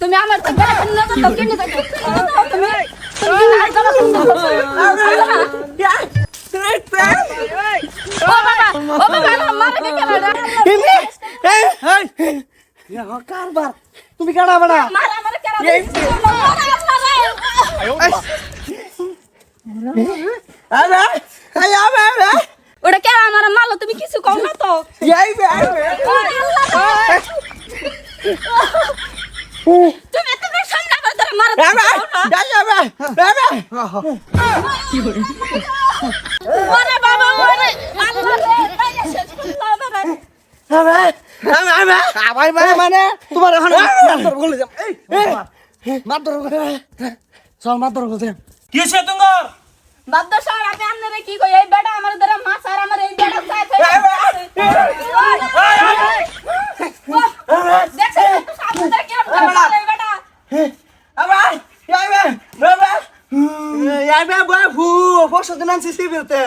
তুমি আমার তো বেড়া কিনে দাও তো কিনে দাও তুমি তুমি না। কিনে দাও ও বাবা ও বাবা মারা কে কেন কারবার। তুমি মারা মারা এই ওটা কেন আমার মারলো তুমি কিছু কম না তো। এই আল্লাহ। তুমি তুমি সামনে আমার ধরে মারা আবে আবে ওরে বাবা ওরে আল্লাহ রে তাইলে শেষ করলাম বাবা আবে আবে আবে আবাই মানে মানে তোমার এখন মাতর বলে যাম মাতর চল মাতর বলে কি হয়েছে তোমার বাদ্য স্যার আপনি আপনারা কি কই এই বেটা আমার মাছ আর আমার এই বেটা চাই দেখছেন আপনাদের কি এই বেটা আবে আবে আবে আবে বয় ফু ফসল দিন আনছি সিবিলতে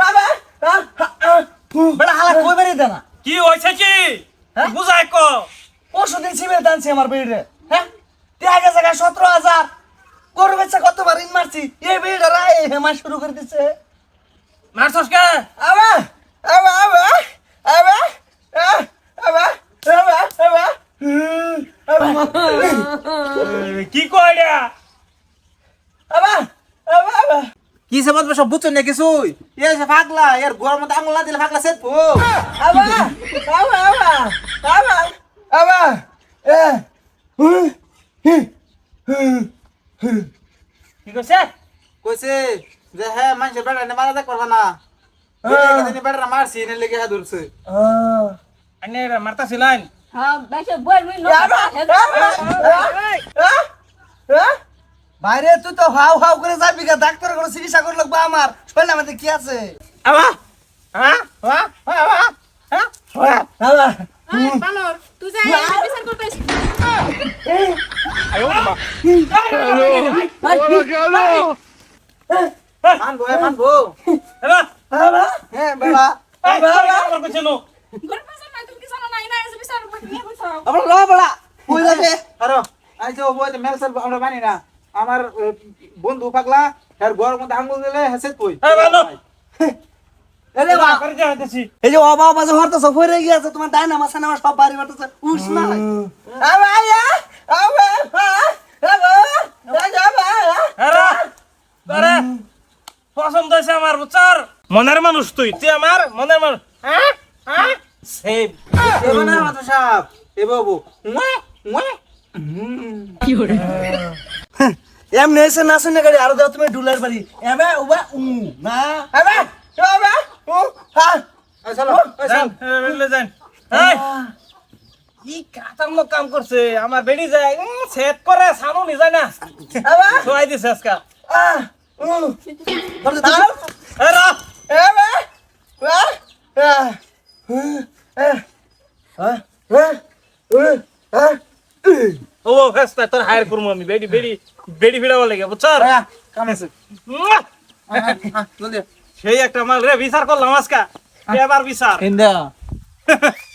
আবে বড় হালা কই বেরি দেনা কি হয়েছে কি? বুঝাই ক পরশু দিন সিবিল টানছি আমার বেড়ে হ্যাঁ দেখা গেছে গা সতেরো হাজার গরু বেচা কতবার ইন মারছি এই বেড়ে রায় হেমা শুরু করে দিচ্ছে মারছস কে আবে আবে আবে আবে আবে আবে আবে কি কয় কি সে মত সব বুঝছ না কিছুই এ সে ফাগলা এর গোর মধ্যে আঙুল না দিলে ফাগলা সেট ফো আবে আবে আবে আবে আবে এ কি কইছে? কইছে যে হ্যাঁ মানুষের বেড়া নে মারা দেখ পারবা না। দিনে বেড়া মারছি নে লেগে হ্যাঁ। ধরছে আনে মারতাছিলেন হ্যাঁ বেশি বই মুই নো বাইরে তুই তো হাউ হাউ করে যাবি গা ডাক্তার করে চিকিৎসা করে লাগবে আমার শোন আমাদের কি আছে হ্যাঁ হ্যাঁ হ্যাঁ হ্যাঁ তুই বিচার করতেছিস আয়ো বাবা মানবো হ্যাঁ আবা আমার নো ল বড়া কই যাবে আরও আই বই তো মেলসেল আমরা মানি না আমার বন্ধু পাগলা এর গোর মধ্যে আঙুল দিলে হ্যাঁ করে যাইতেছি এই যে অবা অবা যে হরতে সব হয়ে গিয়েছে তোমার ডাইনা মাসা নামা সব বাড়ি বাড়তেছে উস না আবে আয়া আবে আবে আবে আরে আরে পছন্দ হয়েছে আমার বুচার মনের মানুষ তুই তুই আমার মনের মানুষ হ্যাঁ হ্যাঁ সেভ এবার না মাত্র সাপ এ বাবু মুয়ে এমনি এসে না শুনে গাড়ি আরও দাও তুমি ডুলার বাড়ি এবে উবা উ না। এবে এবে উ হ্যাঁ চলো এই যান যান। এই কি কাতার কাম করছে আমার বেড়ি যায় সেট করে সামু নি যায় না। এবে সোয়াই দিছে আজকা। আ উ দাও। এ রা এবে আ আ আ আ ও ফেস্তা তোর হায়ার করব আমি। বেড়ি বেড়ি বেড়ি ফিরাবো লাগে কামেছে সেই একটা মাল রে বিচার করলাম আজকা। এবার বিচার।